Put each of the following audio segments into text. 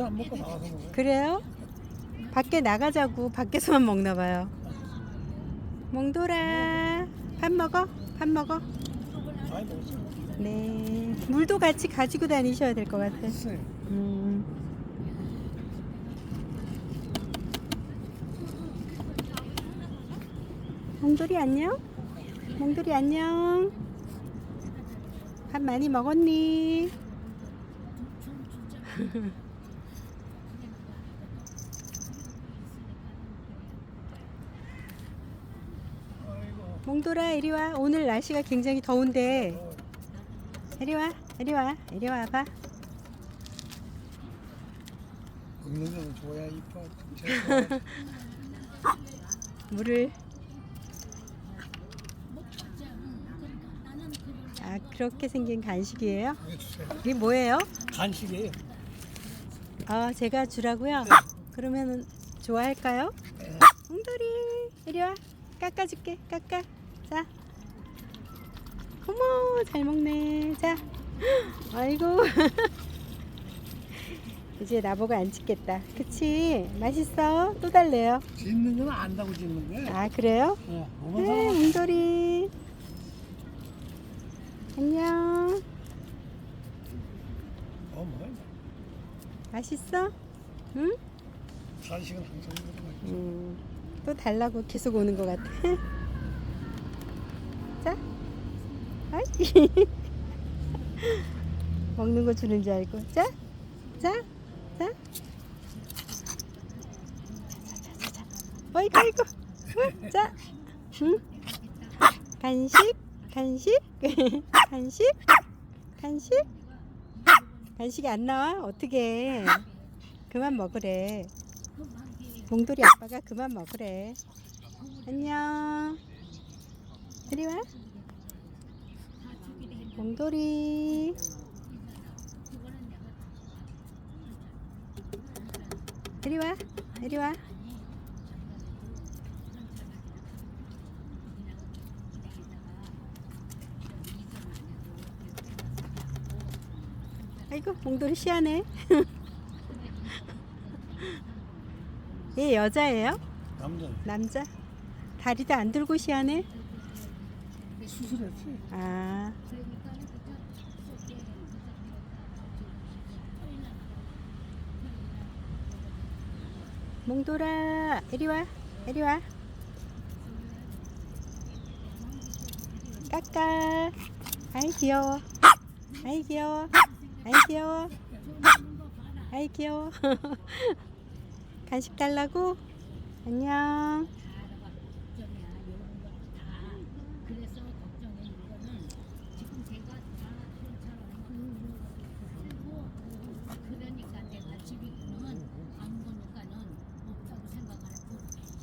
안 먹고 나가서 먹어요. 그래요? 밖에 나가자고 밖에서만 먹나 봐요. 몽돌아, 밥 먹어? 밥 먹어? 많이 먹었어요. 네. 물도 같이 가지고 다니셔야 될 것 같아. 있어요. 음. 몽돌이 안녕? 몽돌이 안녕? 밥 많이 먹었니? 아이고. 몽돌아 이리 와. 오늘 날씨가 굉장히 더운데 어, 이리 와. 이리 와. 이리 와봐. 먹는 거는 좋아야 이뻐. 물을 아 그렇게 생긴 간식이에요? 이게 뭐예요? 간식이에요. 아 제가 주라고요? 그러면은 좋아할까요? 네. 몽돌이 이리 와 깎아줄게. 깎아. 자. 어머 잘 먹네. 자. 아이고. 이제 나보고 안 찍겠다. 그치? 맛있어? 또 달래요? 짓는 건 안다고 짓는 거야. 아 그래요? 어, 네 몽돌이. 안녕. 어, 뭐야? 맛있어? 응? 간식은 항상 맛있어. 음, 또 달라고 계속 오는 것 같아. 자, 아이. 먹는 거 주는 줄 알고. 자, 자, 자. 어이구, 어이구. 응, 자, 응. 간식, 간식, 간식, 간식. 간식이 안 나와? 어떻게? 그만 먹으래. 몽돌이 아빠가 그만 먹으래. 안녕. 이리 와. 몽돌이. 이리 와. 이리 와. 아이고, 몽돌이 시원해. 얘 여자예요? 남자 남자? 다리도 안 들고 시하네? 수술했지. 아. 몽돌아, 이리 와, 이리 와. 까까. 아이 귀여워. 아이 귀여워. 아이 귀여워. 아이 귀여워. 간식 달라고? 안녕.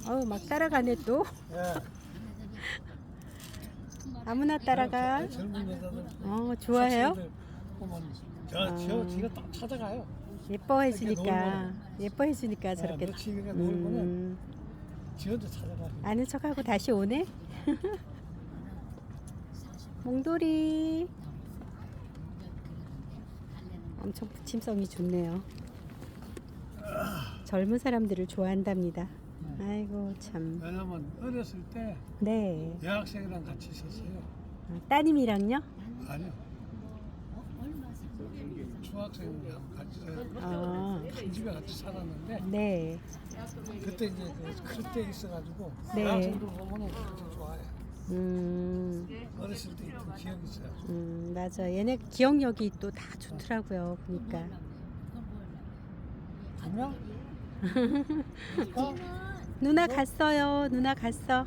어우, 막 따라가네 또. 예. 아무나 따라가. 어, 좋아해요? 학생들 보면 저, 아. 저, 지가 딱 찾아가요. 예뻐해 주니까. 예뻐해 주니까 저렇게. 네, 며칠이가 놀면은 음, 지한테 찾아가. 아는 척하고 다시 오네. 몽돌이. 엄청 부침성이 좋네요. 젊은 사람들을 좋아한답니다. 아이고 참. 왜냐면 어렸을 때 네. 여학생이랑 같이 있었어요. 아, 따님이랑요? 아니요. 중학생이랑 같이 아, 한 집에 같이 살았는데 네. 그때 이제 클때 있어가지고 네. 보면은 그때 좋아해. 음, 어렸을 때 있던 기억이 있어요. 음, 맞아. 얘네 기억력이 또 다 좋더라고요. 보니까. 안녕? 누나 갔어요. 누나 갔어.